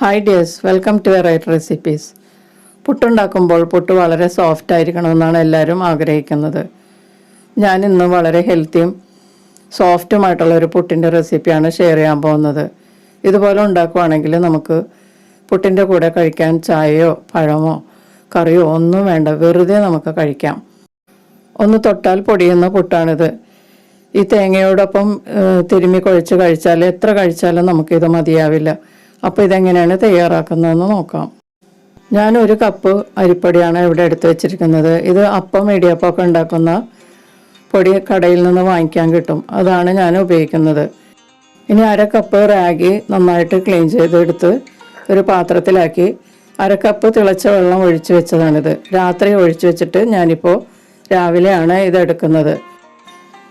Hi dears welcome to right recipes പുട്ടുണ്ടാക്കുമ്പോൾ puttu വളരെ soft ആയിരിക്കണമെന്നാണ് എല്ലാവരും ആഗ്രഹിക്കുന്നത്. ഞാൻ ഇന്ന് വളരെ ഹെൽത്തിയും സോഫ്റ്റുമായിട്ടുള്ള ഒരു പുട്ടിന്റെ റെസിപ്പിയാണ് ഷെയർ ചെയ്യാൻ പോകുന്നത്. ഇതുപോലെ ഉണ്ടാക്കുവാണെങ്കിൽ നമുക്ക് പുട്ടിന്റെ കൂടെ കഴിക്കാൻ ചായയോ പഴമോ കറിയോ ഒന്നും വേണ്ട. വെറുതെ നമുക്ക് കഴിക്കാം. ഒന്ന് തൊട്ടാൽ പൊടിയുന്ന പുട്ടാണിത്. ഈ തേങ്ങയോടൊപ്പം തിരുമ്മി കുഴച്ച് കഴിച്ചാൽ എത്ര കഴിച്ചാലും നമുക്കിത് മതിയാവില്ല. അപ്പോൾ ഇതെങ്ങനെയാണ് തയ്യാറാക്കുന്നതെന്ന് നോക്കാം. ഞാൻ ഒരു കപ്പ് അരിപ്പൊടിയാണ് ഇവിടെ എടുത്തു വെച്ചിരിക്കുന്നത്. ഇത് അപ്പം ഇടിയപ്പമൊക്കെ ഉണ്ടാക്കുന്ന പൊടി കടയിൽ നിന്ന് വാങ്ങിക്കാൻ കിട്ടും. അതാണ് ഞാൻ ഉപയോഗിക്കുന്നത്. ഇനി അര കപ്പ് റാഗി നന്നായിട്ട് ക്ലീൻ ചെയ്തെടുത്ത് ഒരു പാത്രത്തിലാക്കി അര കപ്പ് തിളച്ച വെള്ളം ഒഴിച്ചു വെച്ചതാണിത്. രാത്രി ഒഴിച്ചു വെച്ചിട്ട് ഞാനിപ്പോൾ രാവിലെയാണ് ഇതെടുക്കുന്നത്.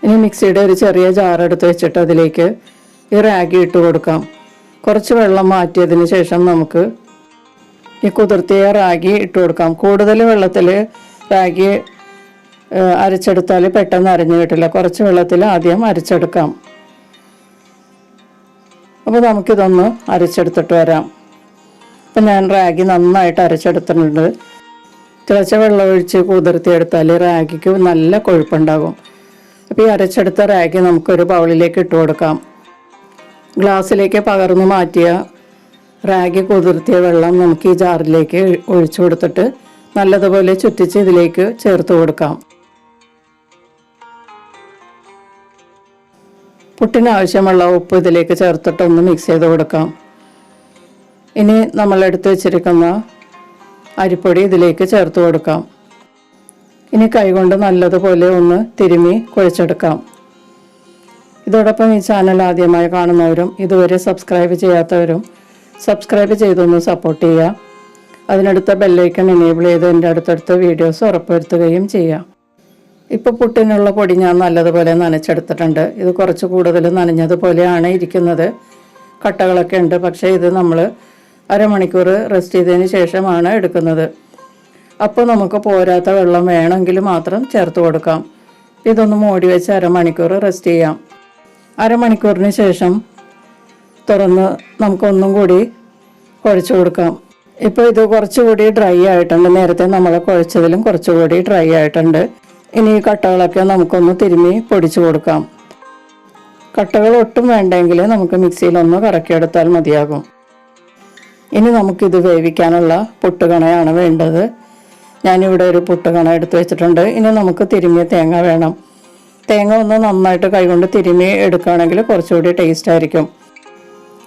ഇനി മിക്സിയുടെ ഒരു ചെറിയ ജാർ എടുത്ത് വെച്ചിട്ട് അതിലേക്ക് ഈ റാഗി ഇട്ട് കൊടുക്കാം. കുറച്ച് വെള്ളം മാറ്റിയതിന് ശേഷം നമുക്ക് ഈ കുതിർത്തിയ റാഗി ഇട്ട് കൊടുക്കാം. കൂടുതൽ വെള്ളത്തിൽ റാഗി അരച്ചെടുത്താൽ പെട്ടെന്ന് അരഞ്ഞു കിട്ടില്ല. കുറച്ച് വെള്ളത്തിൽ ആദ്യം അരച്ചെടുക്കാം. അപ്പോൾ നമുക്കിതൊന്ന് അരച്ചെടുത്തിട്ട് വരാം. അപ്പം ഞാൻ റാഗി നന്നായിട്ട് അരച്ചെടുത്തിട്ടുണ്ട്. തിളച്ച വെള്ളം ഒഴിച്ച് കുതിർത്തിയെടുത്താൽ റാഗിക്ക് നല്ല കൊഴുപ്പുണ്ടാകും. അപ്പോൾ ഈ അരച്ചെടുത്ത റാഗി നമുക്കൊരു ബൗളിലേക്ക് ഇട്ട് കൊടുക്കാം. ഗ്ലാസ്സിലേക്ക് പകർന്നു മാറ്റിയ റാഗി കുതിർത്തിയ വെള്ളം നമുക്ക് ഈ ജാറിലേക്ക് ഒഴിച്ചു കൊടുത്തിട്ട് നല്ലതുപോലെ ചുറ്റിച്ച് ഇതിലേക്ക് ചേർത്ത് കൊടുക്കാം. പുട്ടിനാവശ്യമുള്ള ഉപ്പ് ഇതിലേക്ക് ചേർത്തിട്ടൊന്ന് മിക്സ് ചെയ്ത് കൊടുക്കാം. ഇനി നമ്മൾ എടുത്തു വെച്ചിരിക്കുന്ന അരിപ്പൊടി ഇതിലേക്ക് ചേർത്ത് കൊടുക്കാം. ഇനി കൈകൊണ്ട് നല്ലതുപോലെ ഒന്ന് തിരുമി കുഴച്ചെടുക്കാം. ഇതോടൊപ്പം ഈ ചാനൽ ആദ്യമായി കാണുന്നവരും ഇതുവരെ സബ്സ്ക്രൈബ് ചെയ്യാത്തവരും സബ്സ്ക്രൈബ് ചെയ്തൊന്ന് സപ്പോർട്ട് ചെയ്യുക. അതിനടുത്ത ബെല്ലൈക്കൺ എനേബിൾ ചെയ്ത് എന്റെ അടുത്തടുത്ത വീഡിയോസ് ഉറപ്പുവരുത്തുകയും ചെയ്യാം ഇപ്പോൾ പുട്ടിനുള്ള പൊടി ഞാൻ നല്ലതുപോലെ നനച്ചെടുത്തിട്ടുണ്ട്. ഇത് കുറച്ച് കൂടുതൽ നനഞ്ഞതുപോലെയാണ് ഇരിക്കുന്നത്. കട്ടകളൊക്കെ ഉണ്ട്. പക്ഷേ ഇത് നമ്മൾ അരമണിക്കൂർ റെസ്റ്റ് ചെയ്തതിന് ശേഷമാണ് എടുക്കുന്നത്. അപ്പോൾ നമുക്ക് പോരാത്ത വെള്ളം വേണമെങ്കിൽ മാത്രം ചേർത്ത് കൊടുക്കാം. ഇതൊന്ന് മൂടി വെച്ച് അരമണിക്കൂർ റെസ്റ്റ് ചെയ്യാം. അരമണിക്കൂറിന് ശേഷം തുറന്ന് നമുക്കൊന്നും കൂടി കുഴച്ച് കൊടുക്കാം. ഇപ്പോൾ ഇത് കുറച്ചുകൂടി ഡ്രൈ ആയിട്ടുണ്ട്. നേരത്തെ നമ്മൾ കുഴച്ചതിലും കുറച്ചുകൂടി ഡ്രൈ ആയിട്ടുണ്ട്. ഇനി ഈ കട്ടകളൊക്കെ നമുക്കൊന്ന് തിരുമ്മി പൊടിച്ചു കൊടുക്കാം. കട്ടകൾ ഒട്ടും വേണ്ടെങ്കിൽ നമുക്ക് മിക്സിയിലൊന്ന് കറക്കിയെടുത്താൽ മതിയാകും. ഇനി നമുക്കിത് വേവിക്കാനുള്ള പുട്ടുകണയാണ് വേണ്ടത്. ഞാനിവിടെ ഒരു പുട്ടുകണ എടുത്തു വെച്ചിട്ടുണ്ട്. ഇനി നമുക്ക് തിരുമ്മിയ തേങ്ങ വേണം. തേങ്ങ ഒന്ന് നന്നായിട്ട് കൈകൊണ്ട് തിരുമ്മി എടുക്കുകയാണെങ്കിൽ കുറച്ചുകൂടി ടേസ്റ്റ് ആയിരിക്കും.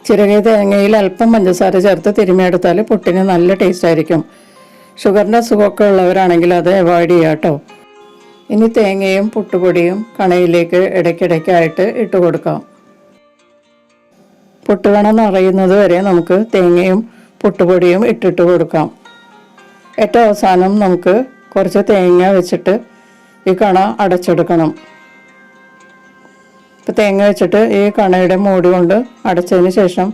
ചിരകിയ തേങ്ങയിൽ അല്പം പഞ്ചസാര ചേർത്ത് തിരുമിയെടുത്താൽ പുട്ടിന് നല്ല ടേസ്റ്റ് ആയിരിക്കും. ഷുഗറിന്റെ അസുഖമൊക്കെ ഉള്ളവരാണെങ്കിൽ അത് അവോയ്ഡ് ചെയ്യുക കേട്ടോ. ഇനി തേങ്ങയും പുട്ടുപൊടിയും കണയിലേക്ക് ഇടയ്ക്കിടയ്ക്കായിട്ട് ഇട്ട് കൊടുക്കാം. പുട്ടുകണ നിറയുന്നത് വരെ നമുക്ക് തേങ്ങയും പുട്ടുപൊടിയും ഇട്ടിട്ട് കൊടുക്കാം. ഏറ്റവും അവസാനം നമുക്ക് കുറച്ച് തേങ്ങ വെച്ചിട്ട് ഈ കണ അടച്ചെടുക്കണം. ഇപ്പം തേങ്ങ വെച്ചിട്ട് ഈ കണയുടെ മൂടി കൊണ്ട് അടച്ചതിന് ശേഷം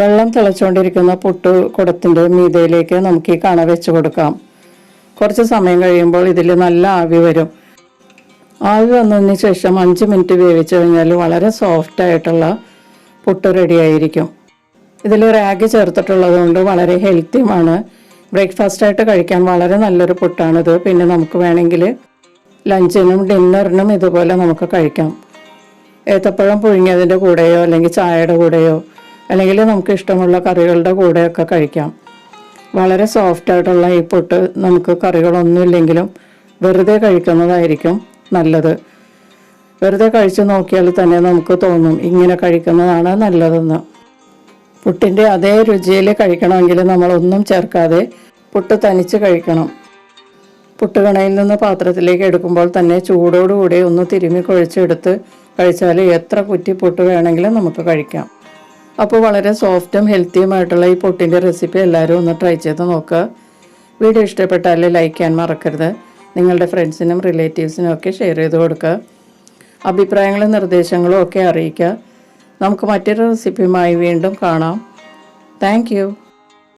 വെള്ളം തിളച്ചുകൊണ്ടിരിക്കുന്ന പുട്ട് കുടത്തിന്റെ മീതയിലേക്ക് നമുക്ക് ഈ കണ വെച്ച് കൊടുക്കാം. കുറച്ച് സമയം കഴിയുമ്പോൾ ഇതിൽ നല്ല ആവി വരും. ആവി വന്നതിന് ശേഷം അഞ്ച് മിനിറ്റ് വേവിച്ച് കഴിഞ്ഞാൽ വളരെ സോഫ്റ്റ് ആയിട്ടുള്ള പുട്ട് റെഡിയായിരിക്കും ഇതിൽ റാഗി ചേർത്തിട്ടുള്ളത് കൊണ്ട് വളരെ ഹെൽത്തിയുമാണ് ബ്രേക്ക്ഫാസ്റ്റ് ആയിട്ട് കഴിക്കാൻ വളരെ നല്ലൊരു പുട്ടാണിത്. പിന്നെ നമുക്ക് വേണമെങ്കിൽ ലഞ്ചിനും ഡിന്നറിനും ഇതുപോലെ നമുക്ക് കഴിക്കാം. ഏത്തപ്പഴം പുഴുങ്ങിയതിന്റെ കൂടെയോ അല്ലെങ്കിൽ ചായയുടെ കൂടെയോ അല്ലെങ്കിൽ നമുക്ക് ഇഷ്ടമുള്ള കറികളുടെ കൂടെയൊക്കെ കഴിക്കാം. വളരെ സോഫ്റ്റ് ആയിട്ടുള്ള ഈ പൊട്ട് നമുക്ക് കറികളൊന്നുമില്ലെങ്കിലും വെറുതെ കഴിക്കുന്നതായിരിക്കും നല്ലത്. വെറുതെ കഴിച്ച് നോക്കിയാൽ തന്നെ നമുക്ക് തോന്നും ഇങ്ങനെ കഴിക്കുന്നതാണ് നല്ലതെന്ന്. പുട്ടിന്റെ അതേ രുചിയിൽ കഴിക്കണമെങ്കിൽ നമ്മളൊന്നും ചേർക്കാതെ പുട്ട് തനിച്ച് കഴിക്കണം. പുട്ടുകണയിൽ നിന്ന് പാത്രത്തിലേക്ക് എടുക്കുമ്പോൾ തന്നെ ചൂടോടുകൂടി ഒന്ന് തിരുമ്മി കുഴച്ചെടുത്ത് കഴിച്ചാൽ എത്ര കുറ്റി പൊട്ട് വേണമെങ്കിലും നമുക്ക് കഴിക്കാം. അപ്പോൾ വളരെ സോഫ്റ്റും ഹെൽത്തിയുമായിട്ടുള്ള ഈ പുട്ടിന്റെ റെസിപ്പി എല്ലാവരും ഒന്ന് ട്രൈ ചെയ്ത് നോക്കുക വീഡിയോ ഇഷ്ടപ്പെട്ടാൽ ലൈക്ക് ചെയ്യാൻ മറക്കരുത്. നിങ്ങളുടെ ഫ്രണ്ട്സിനും റിലേറ്റീവ്സിനും ഒക്കെ ഷെയർ ചെയ്ത് കൊടുക്കുക അഭിപ്രായങ്ങളും നിർദ്ദേശങ്ങളും ഒക്കെ അറിയിക്കുക നമുക്ക് മറ്റൊരു റെസിപ്പിയുമായി വീണ്ടും കാണാം. താങ്ക്